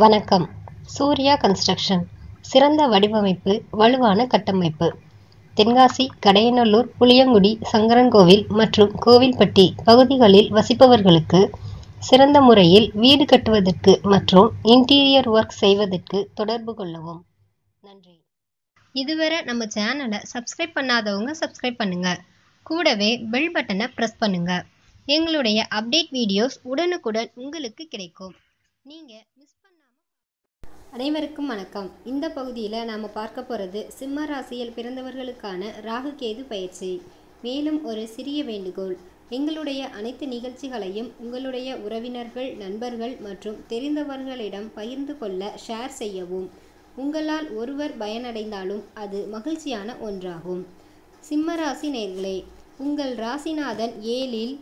வணக்கம். சூர்யா கன்ஸ்ட்ரக்ஷன். சிறந்த வடிவமைப்பு வலுவான கட்டமைப்பு. தென்காசி கடையநல்லூர் புளியங்குடி சங்கரன்கோவில் மற்றும் கோவில்பட்டி பகுதிகளில் வசிப்பவர்களுக்கு சிறந்த முறையில் வீடு கட்டுவதற்கு மற்றும் இன்டீரியர் ஒர்க் செய்வதற்கு தொடர்பு கொள்ளவும். நன்றி. இதுவரை நம்ம சேனலை சப்ஸ்கிரைப் பண்ணாதவங்க சப்ஸ்கிரைப் பண்ணுங்க. கூடவே பெல் பட்டனை ப்ரெஸ் பண்ணுங்க. எங்களுடைய அப்டேட் வீடியோஸ் உடனுக்குடன் உங்களுக்கு கிடைக்கும். நீங்கள் மிஸ் அனைவருக்கும் வணக்கம். இந்த பகுதியில் நாம் பார்க்க போகிறது சிம்ம ராசியில் பிறந்தவர்களுக்கான ராகு கேது பயிற்சி. மேலும் ஒரு சிறிய வேண்டுகோள். எங்களுடைய அனைத்து நிகழ்ச்சிகளையும் உங்களுடைய உறவினர்கள் நண்பர்கள் மற்றும் தெரிந்தவர்களிடம் பகிர்ந்து கொள்ள ஷேர் செய்யவும். உங்களால் ஒருவர் பயனடைந்தாலும் அது மகிழ்ச்சியான ஒன்றாகும். சிம்ம ராசி நேர்களே உங்கள் ராசிநாதன் ஏழில்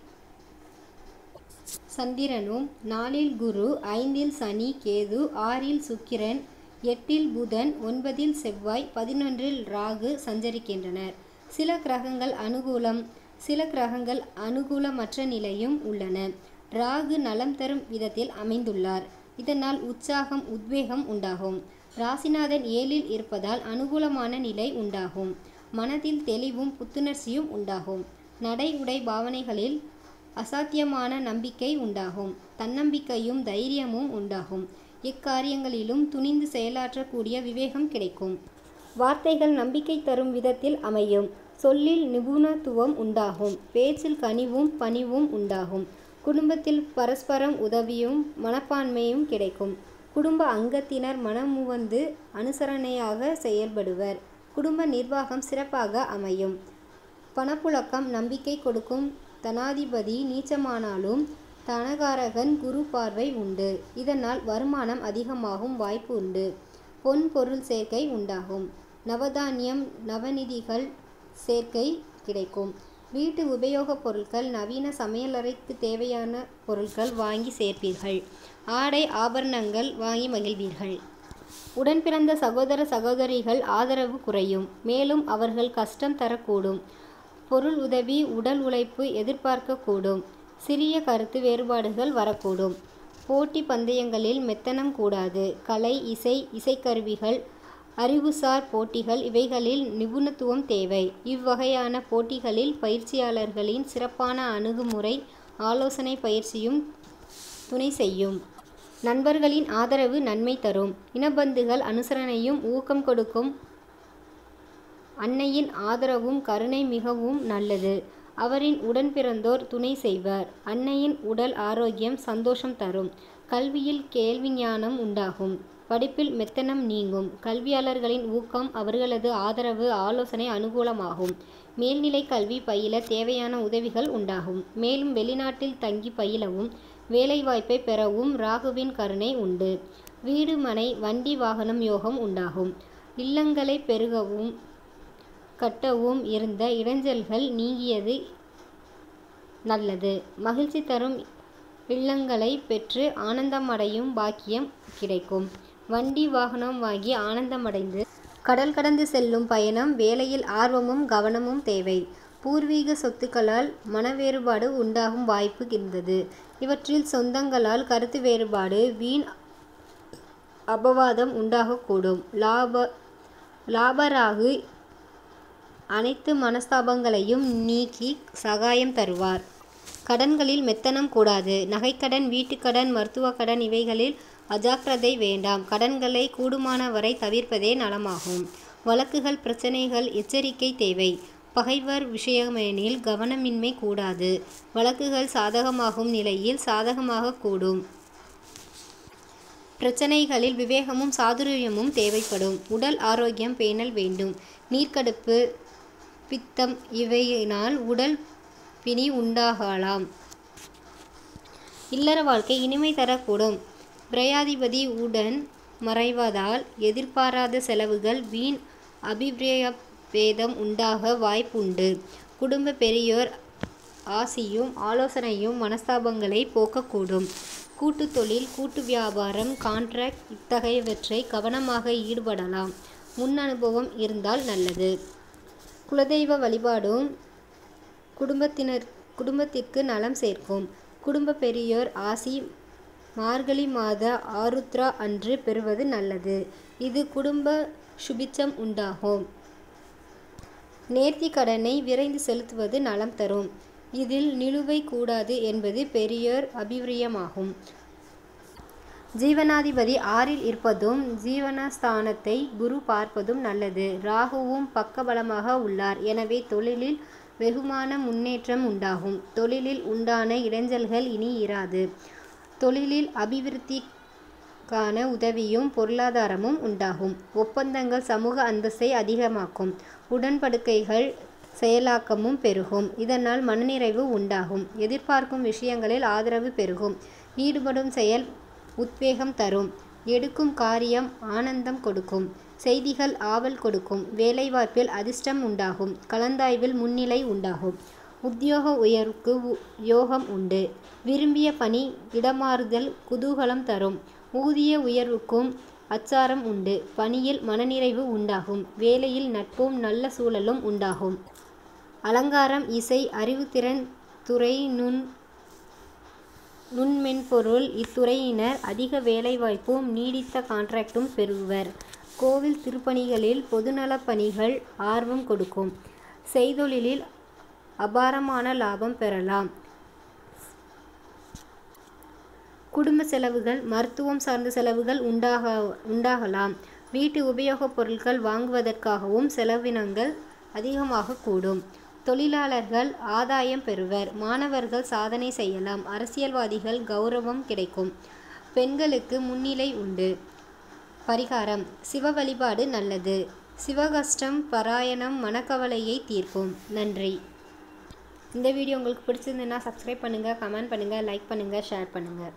சந்திரனும் நாலில் குரு ஐந்தில் சனி கேது ஆறில் சுக்கிரன் எட்டில் புதன் ஒன்பதில் செவ்வாய் பதினொன்றில் ராகு சஞ்சரிக்கின்றனர். சில கிரகங்கள் அனுகூலம் சில கிரகங்கள் அனுகூலமற்ற நிலையும் உள்ளன. ராகு நலம் தரும் விதத்தில் அமைந்துள்ளார். இதனால் உற்சாகம் உத்வேகம் உண்டாகும். ராசிநாதன் ஏழில் இருப்பதால் அனுகூலமான நிலை உண்டாகும். மனதில் தெளிவும் புத்துணர்ச்சியும் உண்டாகும். நடை உடை பாவனைகளில் அசாத்தியமான நம்பிக்கை உண்டாகும். தன்னம்பிக்கையும் தைரியமும் உண்டாகும். இக்காரியங்களிலும் துணிந்து செயலாற்றக்கூடிய விவேகம் கிடைக்கும். வார்த்தைகள் நம்பிக்கை தரும் விதத்தில் அமையும். சொல்லில் நிபுணத்துவம் உண்டாகும். பேச்சில் கனிவும் பணிவும் உண்டாகும். குடும்பத்தில் பரஸ்பரம் உதவியும் மனப்பான்மையும் கிடைக்கும். குடும்ப அங்கத்தினர் மனமுவந்து அனுசரணையாக செயல்படுவர். குடும்ப நிர்வாகம் சிறப்பாக அமையும். பணப்புழக்கம் நம்பிக்கை கொடுக்கும் தனாதிபதி நீச்சமானாலும் தனகாரகன் குரு பார்வை உண்டு. இதனால் வருமானம் அதிகமாகும் வாய்ப்பு உண்டு. பொன் பொருள் சேர்க்கை உண்டாகும். நவதானியம் நவநிதிகள் சேர்க்கை கிடைக்கும். வீட்டு உபயோகப் பொருட்கள் நவீன சமையலறைக்கு தேவையான பொருட்கள் வாங்கி சேர்ப்பீர்கள். ஆடை ஆபரணங்கள் வாங்கி மகிழ்வீர்கள். உடன் பிறந்த சகோதர சகோதரிகள் ஆதரவு குறையும். மேலும் அவர்கள் கஷ்டம் தரக்கூடும். பொருள் உதவி உடல் உழைப்பு எதிர்பார்க்கக்கூடும். சிறிய கருத்து வேறுபாடுகள் வரக்கூடும். போட்டி பந்தயங்களில் மெத்தனம் கூடாது. கலை இசை இசைக்கருவிகள் அறிவுசார் போட்டிகள் இவைகளில் நிபுணத்துவம் தேவை. இவ்வகையான போட்டிகளில் பயிற்சியாளர்களின் சிறப்பான அணுகுமுறை ஆலோசனை பயிற்சியும் துணை செய்யும். நண்பர்களின் ஆதரவு நன்மை தரும். இனபந்துகள் அனுசரணையும் ஊக்கம் கொடுக்கும். அன்னையின் ஆதரவும் கருணை மிகவும் நல்லது. அவரின் உடன் பிறந்தோர் துணை செய்வர். அன்னையின் உடல் ஆரோக்கியம் சந்தோஷம் தரும். கல்வியில் கேள்வி ஞானம் உண்டாகும். படிப்பில் மெத்தனம் நீங்கும். கல்வியாளர்களின் ஊக்கம் அவர்களது ஆதரவு ஆலோசனை அனுகூலமாகும். மேல்நிலை கல்வி பயில தேவையான உதவிகள் உண்டாகும். மேலும் வெளிநாட்டில் தங்கி பயிலவும் வேலைவாய்ப்பை பெறவும் ராகுவின் கருணை உண்டு. வீடு மனை வண்டி வாகனம் யோகம் உண்டாகும். இல்லங்களை பெருகவும் கட்டவும் இருந்த இடைஞ்சல்கள் நீங்கியது நல்லது. மகிழ்ச்சி தரும் இல்லங்களை பெற்று ஆனந்தமடையும் பாக்கியம் கிடைக்கும். வண்டி வாகனம் வாங்கி ஆனந்தமடைந்து கடல் கடந்து செல்லும் பயணம் வேலையில் ஆர்வமும் கவனமும் தேவை. பூர்வீக சொத்துக்களால் மன வேறுபாடு உண்டாகும் வாய்ப்பு இருந்தது. இவற்றில் சொந்தங்களால் கருத்து வேறுபாடு வீண் அபவாதம் உண்டாகக்கூடும். லாப லாபராகு அனைத்து மனஸ்தாபங்களையும் நீக்கி சகாயம் தருவார். கடன்களில் மெத்தனம் கூடாது. நகைக்கடன் வீட்டுக்கடன் மருத்துவ கடன் இவைகளில் அஜாக்கிரதை வேண்டாம். கடன்களை கூடுமான வரை தவிர்ப்பதே நலமாகும். வழக்குகள் பிரச்சனைகள் எச்சரிக்கை தேவை. பகைவர் விஷயமெனில் கவனமின்மை கூடாது. வழக்குகள் சாதகமாகும் நிலையில் சாதகமாக கூடும். பிரச்சனைகளில் விவேகமும் சாதுரியமும் தேவைப்படும். உடல் ஆரோக்கியம் பேணல் வேண்டும். நீர்க்கடுப்பு பித்தம் இவையினால் உடல் பிணி உண்டாகலாம். இல்லற வாழ்க்கை இனிமை தரக்கூடும். பிரயாதிபதி உடன் மறைவதால் எதிர்பாராத செலவுகள் வீண் அபிப்பிராய பேதம் உண்டாக வாய்ப்புண்டு. குடும்ப பெரியோர் ஆசியும் ஆலோசனையும் மனஸ்தாபங்களை போக்கக்கூடும். கூட்டு தொழில் கூட்டு வியாபாரம் கான்ட்ராக்ட் இத்தகையவற்றை கவனமாக ஈடுபடலாம். முன் அனுபவம் இருந்தால் நல்லது. குலதெய்வ வழிபாடும் குடும்பத்தினர் குடும்பத்திற்கு நலம் சேர்க்கும். குடும்ப பெரியோர் ஆசி மார்கழி மாத ஆருத்ரா அன்று பெறுவது நல்லது. இது குடும்ப சுபிச்சம் உண்டாகும். நேர்த்தி கடனை விரைந்து செலுத்துவது நலம் தரும். இதில் நிலுவை கூடாது என்பது பெரியோர் அபிவிரியமாகும் ஜீவனாதிபதி ஆறில் இருப்பதும் ஜீவனஸ்தானத்தை குரு பார்ப்பதும் நல்லது. ராகுவும் பக்கபலமாக உள்ளார். எனவே தொழிலில் வெகுமான முன்னேற்றம் உண்டாகும். தொழிலில் உண்டான இடைஞ்சல்கள் இனி இராது. தொழிலில் அபிவிருத்திக்கான உதவியும் பொருளாதாரமும் உண்டாகும். ஒப்பந்தங்கள் சமூக அந்தஸ்தை அதிகமாக்கும். உடன்படுக்கைகள் செயலாக்கமும் பெருகும். இதனால் மனநிறைவு உண்டாகும். எதிர்பார்க்கும் விஷயங்களில் ஆதரவு பெருகும். ஈடுபடும் செயல் உத்வேகம் தரும். எடுக்கும் காரியம் ஆனந்தம் கொடுக்கும். செய்திகள் ஆவல் கொடுக்கும். வேலைவாய்ப்பில் அதிர்ஷ்டம் உண்டாகும். கலந்தாய்வில் முன்னிலை உண்டாகும். உத்தியோக உயர்வுக்கு யோகம் உண்டு. விரும்பிய பணி இடமாறுதல் குதூகலம் தரும். ஊதிய உயர்வுக்கும் அச்சாரம் உண்டு. பணியில் மனநிறைவு உண்டாகும். வேலையில் நட்பும் நல்ல சூழலும் உண்டாகும். அலங்காரம் இசை அறிவுத்திறன் துறை நுண் நுண்மென்பொருள் இத்துறையினர் அதிக வேலைவாய்ப்பும் நீடித்த கான்ட்ராக்டும் பெறுவர். கோவில் திருப்பணிகளில் பொதுநலப் பணிகள் ஆர்வம் கொடுக்கும். செய்தொழிலில் அபாரமான லாபம் பெறலாம். குடும்ப செலவுகள் மருத்துவம் சார்ந்த செலவுகள் உண்டாக உண்டாகலாம். வீட்டு உபயோகப் பொருட்கள் வாங்குவதற்காகவும் செலவினங்கள் அதிகமாக கூடும். தொழிலாளர்கள் ஆதாயம் பெறுவர். மாணவர்கள் சாதனை செய்யலாம். அரசியல்வாதிகள் கௌரவம் கிடைக்கும். பெண்களுக்கு முன்னிலை உண்டு. பரிகாரம். சிவ வழிபாடு நல்லது. சிவகஷ்டம் பராயணம் மனக்கவலையை தீர்க்கும். நன்றி. இந்த வீடியோ உங்களுக்கு பிடிச்சிருந்துன்னா சப்ஸ்கிரைப் பண்ணுங்கள் கமெண்ட் பண்ணுங்கள் லைக் பண்ணுங்கள் ஷேர் பண்ணுங்கள்